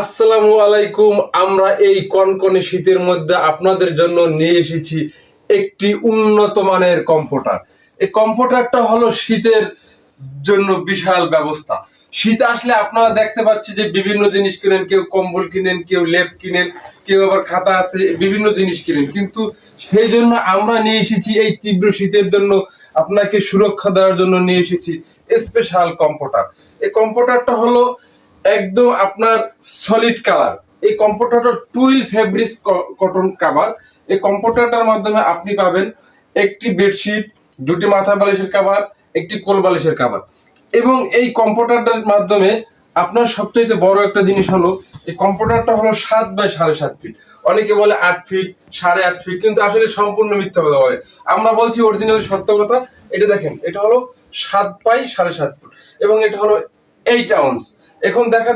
আসসালামু আলাইকুম, আমরা এই কনকনে শীতের মধ্যে আপনাদের জন্য নিয়ে এসেছি একটি উন্নত মানের কম্পিউটার এই কম্পিউটারটা হলো শীতের জন্য বিশাল ব্যবস্থা। শীত আসলে আপনারা দেখতে পাচ্ছি যে বিভিন্ন জিনিস কিনেন, কেউ কম্বল কিনেন, কেউ লেপ কিনেন, কেউ আবার খাতা আছে, বিভিন্ন জিনিস কিনেন। কিন্তু সেই জন্য আমরা নিয়ে এসেছি এই তীব্র শীতের জন্য আপনাকে সুরক্ষা দেওয়ার জন্য নিয়ে এসেছি স্পেশাল কম্পিউটার এই কম্পিউটারটা হলো একদম আপনার সলিড কালার এই কম্পিউটারটা টুইল ফেব্রিক্স কটন কাভার এই কম্পিউটারটার মাধ্যমে আপনি পাবেন একটি বেডশিট দুটি মাথা বালিশের কাভার একটি কোল বালিশের কাভার এবং এই কম্পিউটারটার মাধ্যমে আপনার সবচেয়ে বড় একটা জিনিস হলো, এই কম্পিউটারটা হলো সাত বাই সাড়ে সাত ফিট অনেকে বলে আট ফিট সাড়ে আট ফিট কিন্তু আসলে সম্পূর্ণ মিথ্যা কথা বলে। আমরা বলছি অরিজিনাল সত্য কথা। এটা দেখেন, এটা হলো সাত বাই সাড়ে সাত ফুট এবং এটা হলো এইট আউন্স এখন দেখা